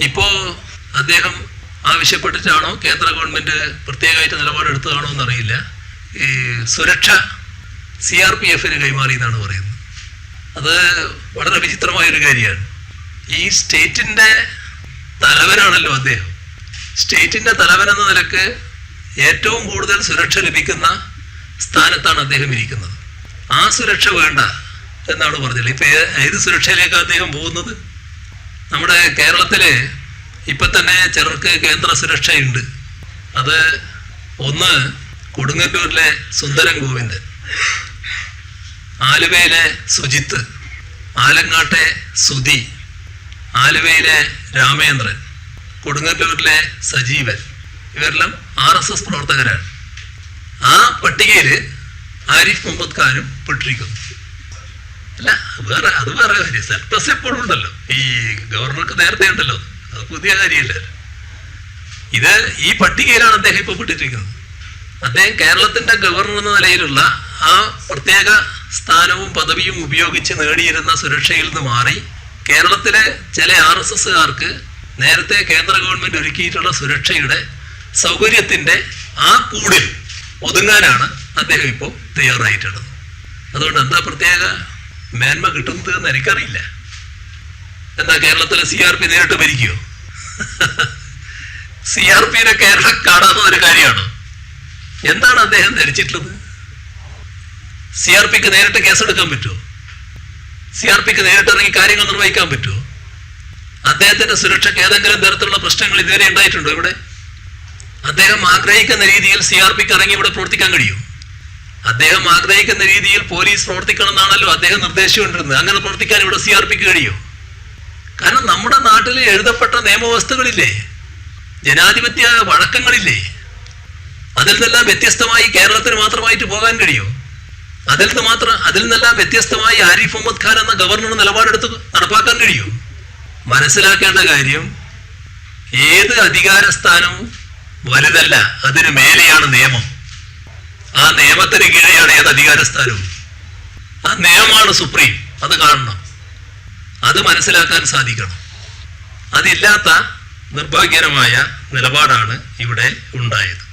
ഇപ്പോ അദ്ദേഹം ആവശ്യപ്പെട്ടിട്ടാണോ കേന്ദ്ര ഗവൺമെന്റ് പ്രത്യേകമായിട്ട് നിലപാടെടുത്തതാണോ എന്നറിയില്ല. ഈ സുരക്ഷ സി ആർ പി എഫിന് കൈമാറി എന്നാണ് പറയുന്നത്. അത് വളരെ വിചിത്രമായ ഒരു കാര്യമാണ്. ഈ സ്റ്റേറ്റിന്റെ തലവനാണല്ലോ അദ്ദേഹം. സ്റ്റേറ്റിന്റെ തലവൻ എന്ന നിലയ്ക്ക് ഏറ്റവും കൂടുതൽ സുരക്ഷ ലഭിക്കുന്ന സ്ഥാനത്താണ് അദ്ദേഹം ഇരിക്കുന്നത്. ആ സുരക്ഷ വേണ്ട എന്നാണ് പറഞ്ഞത്. ഇപ്പൊ ഏത് സുരക്ഷയിലേക്കാണ് അദ്ദേഹം പോകുന്നത്? നമ്മുടെ കേരളത്തിൽ ഇപ്പൊ തന്നെ ചിലർക്ക് കേന്ദ്ര സുരക്ഷയുണ്ട്. അത് ഒന്ന് കൊടുങ്ങല്ലൂരിലെ സുന്ദരൻ ഗോവിന്ദൻ ആലുവയിലെ സുജിത്ത് ആലങ്ങാട്ടെ സുധി ആലുവയിലെ രാമേന്ദ്രൻ കൊടുങ്ങല്ലൂരിലെ സജീവൻ. ഇവരെല്ലാം ആർ എസ് എസ് പ്രവർത്തകരാണ്. ആ പട്ടികയിൽ ആരിഫ് മുഹമ്മദ് ഖാനും പെട്ടിരിക്കുന്നു. അല്ല വേറെ അത് വേറെ കാര്യം. സെക്ടസ് എപ്പോഴും ഉണ്ടല്ലോ. ഈ ഗവർണർക്ക് നേരത്തെ ഉണ്ടല്ലോ. അത് പുതിയ കാര്യമല്ല. ഇത് ഈ പട്ടികയിലാണ് അദ്ദേഹം ഇപ്പോൾ പെട്ടിട്ടിരിക്കുന്നത് അദ്ദേഹം കേരളത്തിന്റെ ഗവർണർ എന്ന നിലയിലുള്ള ആ പ്രത്യേക സ്ഥാനവും പദവിയും ഉപയോഗിച്ച് നേടിയിരുന്ന സുരക്ഷയിൽ നിന്ന് മാറി കേരളത്തിലെ ചില ആർ എസ് എസ്സുകാർക്ക് നേരത്തെ കേന്ദ്ര ഗവൺമെന്റ് ഒരുക്കിയിട്ടുള്ള സുരക്ഷയുടെ സൗകര്യത്തിന്റെ ആ കൂടിൽ ഒതുങ്ങാനാണ് അദ്ദേഹം ഇപ്പോൾ തയ്യാറായിട്ടുള്ളത്. അതുകൊണ്ട് എന്താ പ്രത്യേക മേന്മ കിട്ടുന്നത് എന്ന് എനിക്കറിയില്ല. എന്താ കേരളത്തിലെ സി ആർ പി നേരിട്ട് ഭരിക്കുമോ സി ആർ പിനെ കേരളം കാണാത്ത ഒരു കാര്യമാണ്? എന്താണ് അദ്ദേഹം ധരിച്ചിട്ടുള്ളത്? സി ആർ പിക്ക് നേരിട്ട് കേസെടുക്കാൻ പറ്റുമോ സി ആർ പിക്ക് നേരിട്ട് ഇറങ്ങി കാര്യങ്ങൾ നിർവഹിക്കാൻ പറ്റുമോ അദ്ദേഹത്തിന്റെ സുരക്ഷയ്ക്ക് ഏതെങ്കിലും തരത്തിലുള്ള പ്രശ്നങ്ങൾ ഇതുവരെ ഉണ്ടായിട്ടുണ്ടോ ഇവിടെ? അദ്ദേഹം ആഗ്രഹിക്കുന്ന രീതിയിൽ സി ആർ പിക്ക് ഇറങ്ങി ഇവിടെ പ്രവർത്തിക്കാൻ കഴിയും അദ്ദേഹം ആഗ്രഹിക്കുന്ന രീതിയിൽ പോലീസ് പ്രവർത്തിക്കണം എന്നാണല്ലോ അദ്ദേഹം നിർദ്ദേശിച്ചുകൊണ്ടിരുന്നത് അങ്ങനെ പ്രവർത്തിക്കാൻ ഇവിടെ സി ആർ പിക്ക് കഴിയും? കാരണം നമ്മുടെ നാട്ടിൽ എഴുതപ്പെട്ട നിയമവ്യവസ്ഥകളില്ലേ? ജനാധിപത്യ വഴക്കങ്ങളില്ലേ? അതിൽ നിന്നെല്ലാം വ്യത്യസ്തമായി കേരളത്തിന് മാത്രമായിട്ട് പോകാൻ കഴിയും? അതിൽ നിന്ന് മാത്രം അതിൽ നിന്നെല്ലാം വ്യത്യസ്തമായി ആരിഫ് മുഹമ്മദ് ഖാൻ എന്ന ഗവർണർ നിലപാടെടുത്ത് നടപ്പാക്കാൻ കഴിയും? മനസ്സിലാക്കേണ്ട കാര്യം ഏത് അധികാരസ്ഥാനവും വലുതല്ല അതിന് മേലെയാണ് നിയമം. നിയമത്തിന് കീഴെയാണ് ഏത് അധികാരസ്ഥാനവും. ആ നിയമമാണ് സുപ്രീം. അത് കാണണം. അത് മനസ്സിലാക്കാൻ സാധിക്കണം. അതില്ലാത്ത നിർഭാഗ്യകരമായ നിലപാടാണ് ഇവിടെ ഉണ്ടായത്.